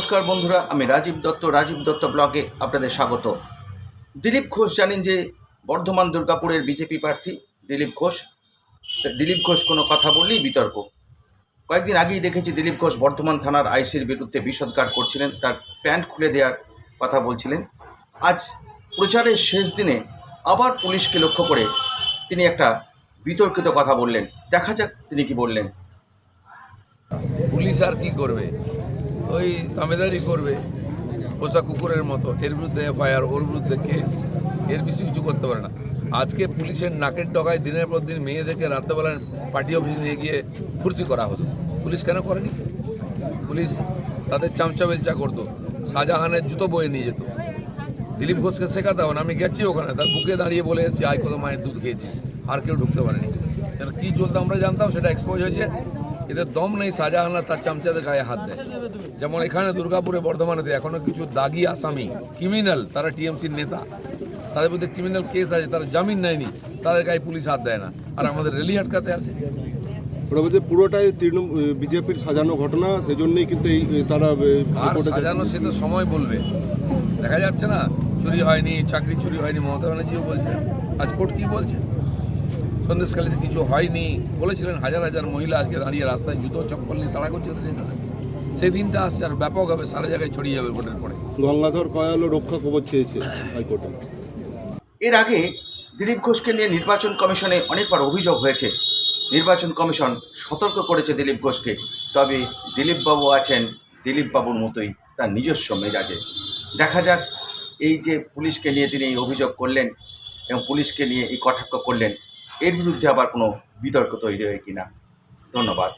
নমস্কার বন্ধুরা, আমি রাজীব দত্ত রাজীব দত্ত ব্লগে আপনাদের স্বাগত। দিলীপ ঘোষ জানেন যে বর্ধমান দুর্গাপুরের বিজেপি প্রার্থী দিলীপ ঘোষ। দিলীপ ঘোষ কোনো কথা বললেই বিতর্ক। কয়েকদিন আগেই দেখেছি দিলীপ ঘোষ বর্ধমান থানার আইসির বিরুদ্ধে বিষদগার করছিলেন, তার প্যান্ট খুলে দেওয়ার কথা বলছিলেন। আজ প্রচারের শেষ দিনে আবার পুলিশকে লক্ষ্য করে তিনি একটা বিতর্কিত কথা বললেন। দেখা যাক তিনি কি বললেন। পুলিশ আর কি করবে? ওই তামেদারি করবে। পোষা কুকুরের মতো। এর বিরুদ্ধে এফআইআর, ওর বিরুদ্ধে কেস। এর বেশি কিছু করতে পারে না। আজকে পুলিশের নাকের ডগায় দিনের পর দিন মেয়েদেরকে রাত্রেবেলা পার্টি অফিসে নিয়ে গিয়ে ফুর্তি করা হতো পুলিশ কেন করেনি? পুলিশ তাদের চামচা বেলচা করতো। শাহজাহানের জুতো বয়ে নিয়ে যেত। দিলীপ ঘোষকে শেখাতে হবে না। আমি গেছি ওখানে। তার বুকে দাঁড়িয়ে বলে এসেছি, আয় কত মায়ের দুধ খেয়েছি আর কেউ ঢুকতে পারেনি। কেন কী চলতো আমরা জানতাম, সেটা এক্সপোজ হয়েছে। এদের দম নেই শাহজাহান আর তার চামচাদের গায়ে হাত দেয়। যেমন এখানে দুর্গাপুরে বর্ধমানেতে এখনও কিছু দাগি আসামি ক্রিমিনাল তারা টিএমসির নেতা। তাদের মধ্যে ক্রিমিনাল কেস আছে তারা জামিন নেয়নি তাদের গায়ে পুলিশ হাত দেয় না। আর আমাদের রেলি আটকাতে আসে। ওটা পুরোটাই তৃণমূল বিজেপির সাজানো ঘটনা সেজন্যই কিন্তু এই তারা সাজানো সে তো সময় বলবে। দেখা যাচ্ছে না চুরি হয়নি চাকরি চুরি হয়নি মমতা ব্যানার্জিও বলছে। আজ কোর্ট কি বলছে? সন্দেশকালীতে কিছু হয়নি। বলেছিলেন হাজার হাজার মহিলা আজকে দাঁড়িয়ে রাস্তায় জুতো চপ্পল নিয়ে তাড়া করছে। সেই দিনটা আসছে আর ব্যাপক হবে সারা জায়গায় ছড়িয়ে যাবে ভোটের পরে। গঙ্গাধর কয়ালও রক্ষা কবচ চেয়েছে হাইকোর্টে। এর আগে দিলীপ ঘোষকে নিয়ে নির্বাচন কমিশনে অনেকবার অভিযোগ হয়েছে। নির্বাচন কমিশন সতর্ক করেছে দিলীপ ঘোষকে। তবে দিলীপবাবু আছেন দিলীপবাবুর মতোই তার নিজস্ব মেজাজে। দেখা যাক এই যে পুলিশকে নিয়ে তিনি এই অভিযোগ করলেন এবং পুলিশকে নিয়ে এই কটাক্ষ করলেন এর বিরুদ্ধে আবার কোনো বিতর্ক তৈরি হয় কিনা? ধন্যবাদ।